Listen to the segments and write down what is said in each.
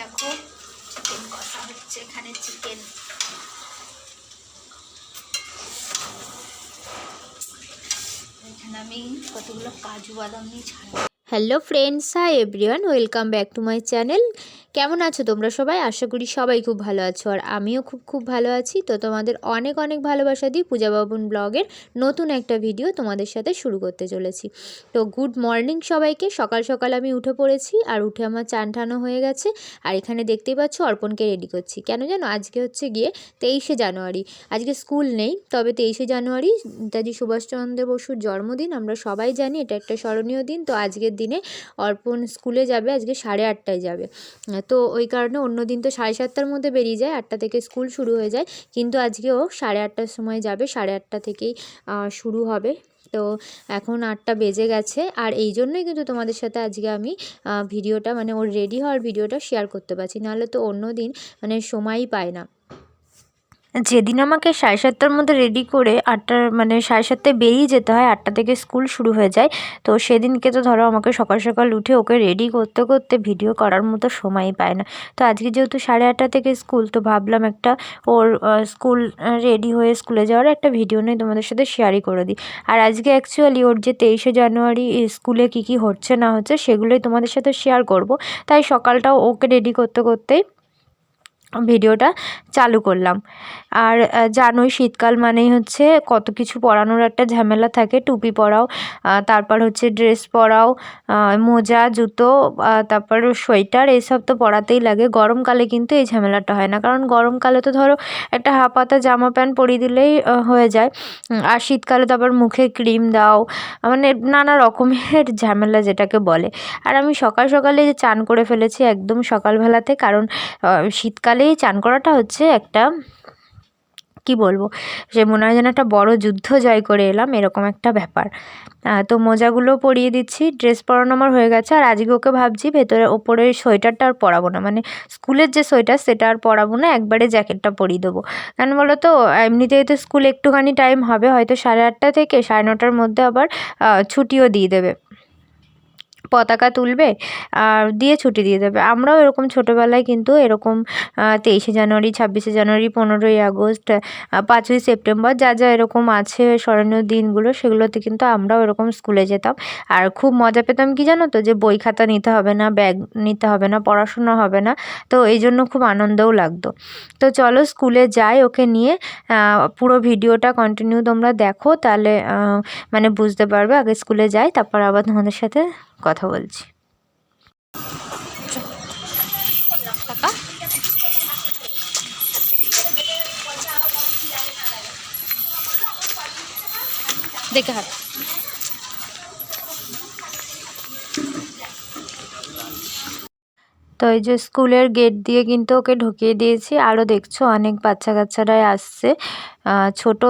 দেখো চিকেন কষা হচ্ছে এখানে চিকেন আমি কতগুলো কাজু নিয়ে ছাড়বো hello friends hi everyone welcome back to my channel কেমন আছো তোমরা সবাই? আশা করি সবাই খুব ভালো আছো। আর আমিও খুব খুব ভালো আছি। তো তোমাদের অনেক অনেক ভালোবাসা দিই পূজা ব্লগের নতুন একটা ভিডিও তোমাদের সাথে শুরু করতে চলেছি। তো গুড মর্নিং সবাইকে। সকাল সকাল আমি উঠে পড়েছি আর উঠে আমার চান হয়ে গেছে। আর এখানে দেখতেই পাচ্ছ অর্পণকে রেডি করছি। কেন জানো? আজকে হচ্ছে গিয়ে তেইশে জানুয়ারি। আজকে স্কুল নেই, তবে তেইশে জানুয়ারি নেতাজি সুভাষচন্দ্র বসুর জন্মদিন। আমরা সবাই জানি এটা একটা স্মরণীয় দিন। তো আজকের দিনে অর্পণ স্কুলে যাবে, আজকে সাড়ে আটটায় যাবে। তো ওই কারণে অন্য দিন তো সাড়ে সাতটার মধ্যে বেরিয়ে যায়, আটটা থেকে স্কুল শুরু হয়ে যায়। কিন্তু আজকেও সাড়ে আটটার সময় যাবে, সাড়ে আটটা থেকেই শুরু হবে। তো এখন আটটা বেজে গেছে। আর এই জন্যই কিন্তু তোমাদের সাথে আজকে আমি ভিডিওটা মানে ওর রেডি হওয়ার ভিডিওটা শেয়ার করতে পারছি। নাহলে তো অন্য দিন মানে সময়ই পায় না। যেদিন আমাকে সাড়ে সাতটার মধ্যে রেডি করে আটটার মানে সাড়ে সাতটায় বেরিয়ে যেতে হয়, আটটা থেকে স্কুল শুরু হয়ে যায়, তো সেদিনকে তো ধরো আমাকে সকাল সকাল উঠে ওকে রেডি করতে করতে ভিডিও করার মতো সময়ই পায় না। তো আজকে যেহেতু সাড়ে আটটা থেকে স্কুল তো ভাবলাম একটা ওর স্কুল রেডি হয়ে স্কুলে যাওয়ার একটা ভিডিও নিয়ে তোমাদের সাথে শেয়ারই করে দিই। আর আজকে অ্যাকচুয়ালি ওর যে তেইশে জানুয়ারি স্কুলে কী কী হচ্ছে না হচ্ছে, সেগুলোই তোমাদের সাথে শেয়ার করব। তাই সকালটাও ওকে রেডি করতে করতেই ভিডিওটা চালু করলাম। আর জানোই শীতকাল মানেই হচ্ছে কত কিছু পরানোর একটা ঝামেলা থাকে। টুপি পরাও তারপর হচ্ছে ড্রেস পরাও মোজা জুতো তারপর সোয়েটার এসব তো পরাতেই লাগে। গরমকালে কিন্তু এই ঝামেলাটা হয় না। কারণ গরমকালে তো ধরো একটা হাফ হাতা জামা প্যান্ট পরিয়ে দিলেই হয়ে যায়। আর শীতকালে তো আবার মুখে ক্রিম দাও মানে নানা রকমের ঝামেলা যেটাকে বলে। আর আমি সকাল সকালে যে চান করে ফেলেছি একদম সকালবেলাতে। কারণ আহ, শীতকালেই চান করাটা হচ্ছে একটা, কি বলব সে মনে হয় যেন একটা বড় যুদ্ধ জয় করে এলাম, এরকম একটা ব্যাপার। তো মোজাগুলো পরিয়ে দিচ্ছি, ড্রেস পরানো আমার হয়ে গেছে, আর আজকে ওকে ভাবছি ভেতরে, ওপরে সোয়েটারটা আর পরাবো না। মানে স্কুলের যে সোয়েটার, সেটা আর পরাবো না, একবারে জ্যাকেটটা পরিয়ে দেবো। কেন বলো তো এমনিতেই তো স্কুল একটুখানি টাইম হবে, হয়তো সাড়ে আটটা থেকে সাড়ে নটার মধ্যে আবার ছুটিও দিয়ে দেবে। পতাকা তুলবে আর দিয়ে ছুটি দিয়ে দেবে। আমরাও এরকম ছোটোবেলায় কিন্তু এরকম তেইশে জানুয়ারি, ছাব্বিশে জানুয়ারি, পনেরোই আগস্ট পাঁচই সেপ্টেম্বর যা যা এরকম আছে স্মরণীয় দিনগুলো সেগুলোতে কিন্তু আমরাও এরকম স্কুলে যেতাম। আর খুব মজা পেতাম কি জানো তো? যে বই খাতা নিতে হবে না ব্যাগ নিতে হবে না, পড়াশোনা হবে না। তো এই জন্য খুব আনন্দও লাগতো। তো চলো স্কুলে যাই ওকে নিয়ে পুরো ভিডিওটা কন্টিনিউ তোমরা দেখো, তাহলে মানে বুঝতে পারবে। আগে স্কুলে যাই, তারপর আবার তোমাদের সাথে কথা বলছি। দেখে হাত। তো এই যে স্কুলের গেট দিয়ে কিন্তু ওকে ঢুকিয়ে দিয়েছি। আরও দেখছ অনেক বাচ্চা কাচ্চারাই আসছে। ছোট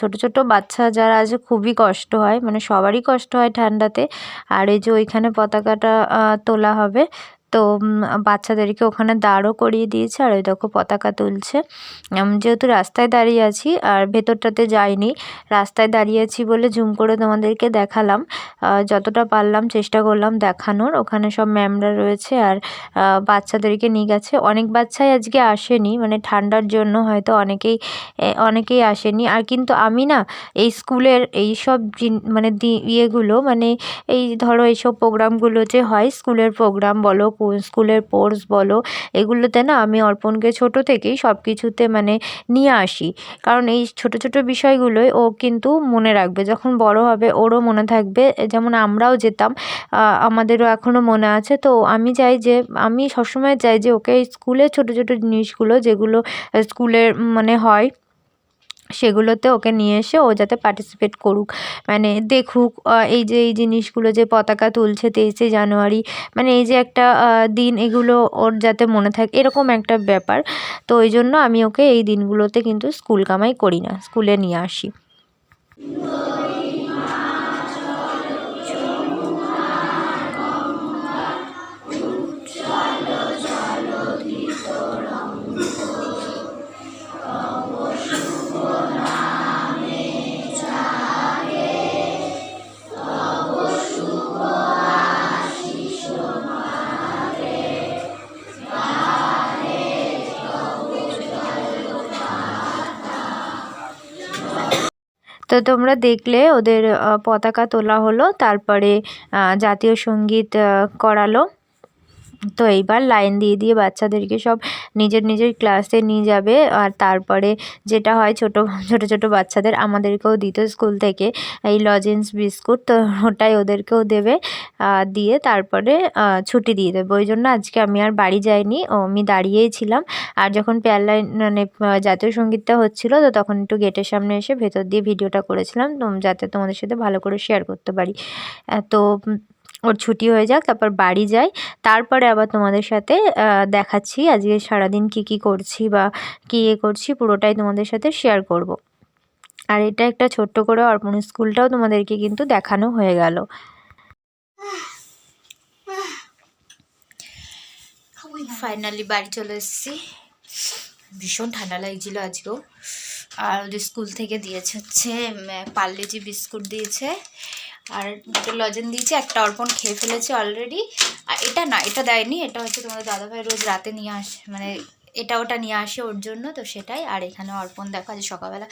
ছোট ছোট বাচ্চা যারা আছে খুবই কষ্ট হয়। মানে সবারই কষ্ট হয় ঠান্ডাতে। আর এই যে ওইখানে পতাকাটা তোলা হবে। তো বাচ্চাদেরকে ওখানে দাঁড়ও করিয়ে দিয়েছে আর ওই দেখো পতাকা তুলছে। যেহেতু রাস্তায় দাঁড়িয়ে আছি আর ভেতরটাতে যাইনি, রাস্তায় দাঁড়িয়ে আছি বলে জুম করে তোমাদেরকে দেখালাম। যতটা পারলাম চেষ্টা করলাম দেখানোর। ওখানে সব ম্যামরা রয়েছে আর বাচ্চাদেরকে নিয়ে গেছে। অনেক বাচ্চাই আজকে আসেনি মানে ঠান্ডার জন্য হয়তো অনেকেই অনেকেই আসেনি। আর কিন্তু আমি না, এই স্কুলের এই সব মানে ইয়েগুলো মানে এই ধরো এইসব প্রোগ্রামগুলো যে হয়, স্কুলের প্রোগ্রাম বলো স্কুলের কোর্স বলো, এগুলোতে না আমি অর্পণকে ছোট থেকেই সব কিছুতে মানে নিয়ে আসি। কারণ এই ছোট ছোট বিষয়গুলোই ও কিন্তু মনে রাখবে। যখন বড় হবে ওরও মনে থাকবে। যেমন আমরাও যেতাম আমাদেরও এখনও মনে আছে। তো আমি চাই যে, আমি সবসময় চাই যে ওকে এই স্কুলের ছোট ছোট জিনিসগুলো যেগুলো স্কুলের মানে হয় সেগুলোতে ওকে নিয়ে এসে ও যাতে পার্টিসিপেট করুক। মানে দেখুক এই যে, এই জিনিসগুলো যে পতাকা তুলছে তেইশে জানুয়ারি মানে এই যে একটা দিন এগুলো ওর যাতে মনে থাকে, এরকম একটা ব্যাপার। তো ওই জন্য আমি ওকে এই দিনগুলোতে কিন্তু স্কুল কামাই করি না স্কুলে নিয়ে আসি। তো তোমরা দেখলে ওদের পতাকা তোলা হলো তারপরে জাতীয় সংগীত করালো। তো এইবার লাইন দিয়ে দিয়ে বাচ্চাদেরকে সব নিজের নিজের ক্লাসে নিয়ে যাবে। আর তারপরে যেটা হয় ছোট ছোট ছোট বাচ্চাদের আমাদেরকেও দিত স্কুল থেকে এই লজেন্স বিস্কুট। তো ওটাই ওদেরকেও দেবে দিয়ে তারপরে ছুটি দিয়ে দেবে। ওই জন্য আজকে আমি আর বাড়ি যাইনি, ও, আমি দাঁড়িয়েই ছিলাম। আর যখন পেয়ার লাইন মানে জাতীয় সঙ্গীতটা হচ্ছিল, তো তখন একটু গেটের সামনে এসে ভেতর দিয়ে ভিডিওটা করেছিলাম যাতে তোমাদের সাথে ভালো করে শেয়ার করতে পারি। তো ওর ছুটি হয়ে যাক, তারপর বাড়ি যাই। তারপরে আবার তোমাদের সাথে দেখাচ্ছি আজকে সারাদিন কি কি করছি বা কী ইয়ে করছি, পুরোটাই তোমাদের সাথে শেয়ার করব। আর এটা একটা ছোট্ট করে অর্পণ স্কুলটাও তোমাদেরকে কিন্তু দেখানো হয়ে গেল। ফাইনালি বাড়ি চলে এসেছি। ভীষণ ঠান্ডা লাগছিল আজকেও। আর ওদের স্কুল থেকে দিয়েছে হচ্ছে পার্লেজি বিস্কুট দিয়েছে আর দুটো লজেন দিয়েছে একটা অর্পণ খেয়ে ফেলেছে অলরেডি আর এটা না এটা দেয়নি এটা হচ্ছে তোমাদের দাদাভাই রোজ রাতে নিয়ে আসে মানে এটা ওটা নিয়ে আসে ওর জন্য তো সেটাই। আর এখানে অর্পণ দেখো আজ সকালবেলা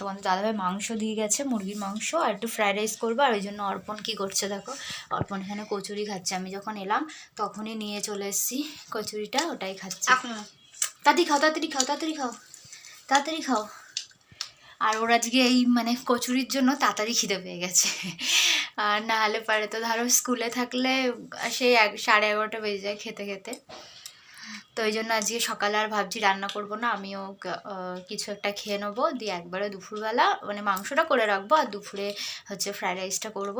তোমাদের দাদাভাই মাংস দিয়ে গেছে মুরগির মাংস আর একটু ফ্রাইড রাইস করব আর ওই জন্য অর্পণ কী করছে দেখো অর্পণ এখানে কচুরি খাচ্ছে। আমি যখন এলাম তখনই নিয়ে চলে এসেছি কচুরিটা ওটাই খাচ্ছে। তাড়াতাড়ি খাও তাড়াতাড়ি খাও তাড়াতাড়ি খাও তাড়াতাড়ি খাও। আর ওর আজকে এই মানে কচুরির জন্য তাড়াতাড়ি খিদে পেয়ে গেছে। আর না হলে পারে তো ধরো স্কুলে থাকলে সেই এক, সাড়ে এগারোটা বেজে যায় খেতে খেতে। তো ওই জন্য আজকে সকালে আর ভাবছি রান্না করব না, আমিও কিছু একটা খেয়ে নেব, দিয়ে একবারে দুপুরবেলা মানে মাংসটা করে রাখব আর দুপুরে হচ্ছে ফ্রাইড রাইসটা করব।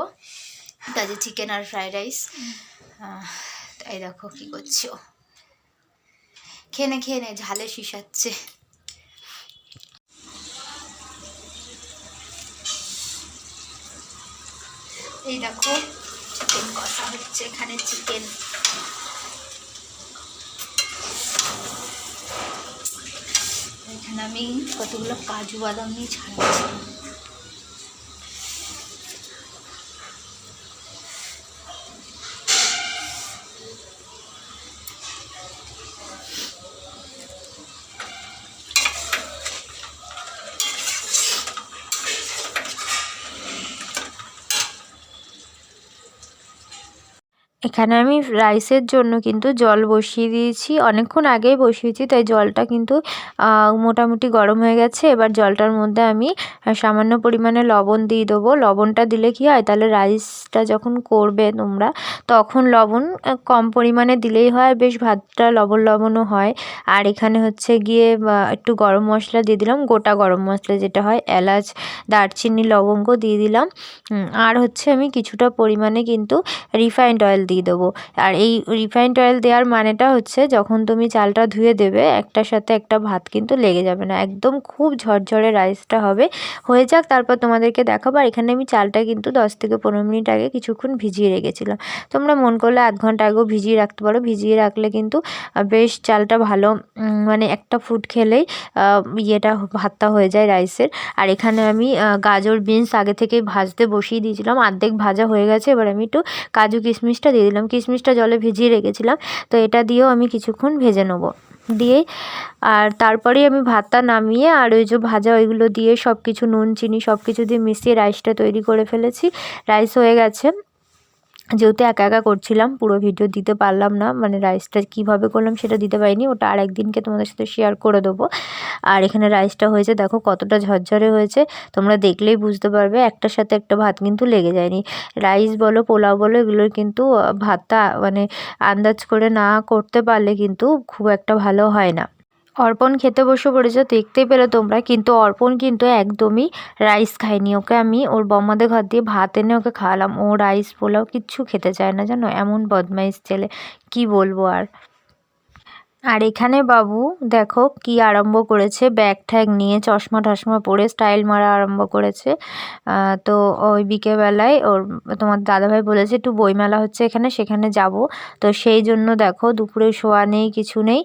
কাজে চিকেন আর ফ্রাইড রাইস এই দেখো কী করছি খেয়ে নে খেয়ে নে, ঝালে শিশাচ্ছে এই দেখো চিকেন কষা হচ্ছে এখানে চিকেন এখানে আমি কতগুলো কাজু বাদাম নিয়ে ছাড়াচ্ছি এখানে আমি রাইসের জন্য কিন্তু জল বসিয়ে দিয়েছি। অনেকক্ষণ আগেই বসিয়েছি, তাই জলটা কিন্তু মোটামুটি গরম হয়ে গেছে। এবার জলটার মধ্যে আমি সামান্য পরিমাণে লবণ দিয়ে দেবো। লবণটা দিলে কি হয়, তাহলে রাইসটা যখন করবে তোমরা, তখন লবণ কম পরিমাণে দিলেই হয় বেশ ভাতটা লবণ লবণও হয়। আর এখানে হচ্ছে গিয়ে একটু গরম মশলা দিয়ে দিলাম, গোটা গরম মশলা যেটা হয়, এলাচ, দারচিনি, লবঙ্গ দিয়ে দিলাম। আর হচ্ছে আমি কিছুটা পরিমাণে কিন্তু রিফাইন্ড অয়েল দিয়ে দেবো। আর এই রিফাইন্ড অয়েল দেওয়ার মানেটা হচ্ছে যখন তুমি চালটা ধুয়ে দেবে, একটার সাথে একটা ভাত কিন্তু লেগে যাবে না। একদম খুব ঝরঝরে রাইসটা হবে। হয়ে যাক, তারপর তোমাদেরকে দেখাবো। আর এখানে আমি চালটা কিন্তু দশ থেকে পনেরো মিনিট আগে কিছুক্ষণ ভিজিয়ে রেখেছিলাম। তোমরা মন করলে আধ ঘণ্টা আগেও ভিজিয়ে রাখতে পারো। ভিজিয়ে রাখলে কিন্তু বেশ চালটা ভালো মানে একটা ফুড খেলেই ইয়েটা ভাতটা হয়ে যায় রাইসের আর এখানে আমি গাজর বিনস আগে থেকে ভাজতে বসিয়ে দিয়েছিলাম। অর্ধেক ভাজা হয়ে গেছে। এবার আমি একটু কাজু কিশমিশটা দিয়ে দিলাম কিশমিশটা জলে ভিজিয়ে রেখেছিলাম, তো এটা দিয়েও আমি কিছুক্ষণ ভেজে নেব। দিয়ে, আর তারপরেই আমি ভাতটা নামিয়ে, আর ওই যে ভাজা ওইগুলো দিয়ে সব কিছু নুন, চিনি সব কিছু দিয়ে মিশিয়ে রাইসটা তৈরি করে ফেলেছি। রাইস হয়ে গেছে। যেহেতু একা একা করছিলাম, পুরো ভিডিও দিতে পারলাম না মানে রাইসটা কীভাবে করলাম সেটা দিতে পারিনি, ওটা আর একদিনকে তোমাদের সাথে শেয়ার করে দেবো। আর এখানে রাইসটা হয়েছে, দেখো কতটা ঝরঝরে হয়েছে, তোমরা দেখলেই বুঝতে পারবে, একটার সাথে একটা ভাত কিন্তু লেগে যায়নি। রাইস বলো, পোলাও বলো, এগুলোর কিন্তু ভাতটা মানে আন্দাজ করে না করতে পারলে কিন্তু খুব একটা ভালো হয় না। অর্পণ খেতে বসে পড়েছে দেখতেই পেলে তোমরা, কিন্তু অর্পণ কিন্তু একদমই রাইস খায়নি। ওকে আমি ওর বম্মাদের ঘর দিয়ে ভাত এনে ওকে খাওয়ালাম। ও রাইস পোলাও কিচ্ছু খেতে চায় না, জানো? এমন বদমাইশ ছেলে, কি বলব আর? আর এখানে বাবু, দেখো কি আরম্ভ করেছে। ব্যাগ ঠ্যাগ নিয়ে চশমা টশমা পরে স্টাইল মারা আরম্ভ করেছে। তো ওই বিকেলবেলায় ওর, তোমার দাদাভাই বলেছে, একটু বইমেলা হচ্ছে এখানে, সেখানে যাব। তো সেই জন্য দেখো, দুপুরে শোয়া নেই, কিছু নেই।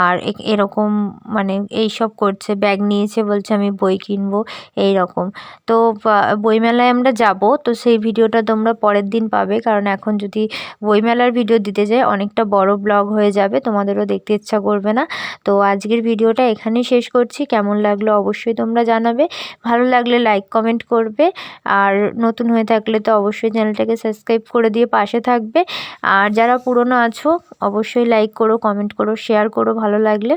আর এরকম মানে এই সব করছে, ব্যাগ নিয়েছে বলছে, আমি বই কিনবো। এই রকম তো বইমেলায় আমরা যাব, তো সেই ভিডিওটা তোমরা পরের দিন পাবে। কারণ এখন যদি বইমেলার ভিডিও দিতে যাই, অনেকটা বড় ব্লগ হয়ে যাবে, তোমাদেরও দেখতে ইচ্ছা করবে না। তো আজকের ভিডিওটা এখানেই শেষ করছি। কেমন লাগল অবশ্যই তোমরা জানাবে। ভালো লাগলে লাইক কমেন্ট করবে। আর নতুন হয়ে থাকলে তো অবশ্যই চ্যানেলটাকে সাবস্ক্রাইব করে দিয়ে পাশে থাকবে। আর যারা পুরনো আছো, অবশ্যই লাইক করো কমেন্ট করো শেয়ার করো, ভালো লাগলে।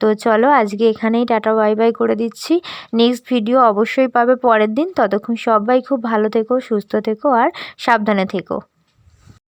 তো চলো আজকে এখানেই টাটা বাই বাই করে দিচ্ছি। নেক্সট ভিডিও অবশ্যই পাবে পরের দিন। ততক্ষণ সবাই খুব ভালো থেকো, সুস্থ থেকো, আর সাবধানে থেকো।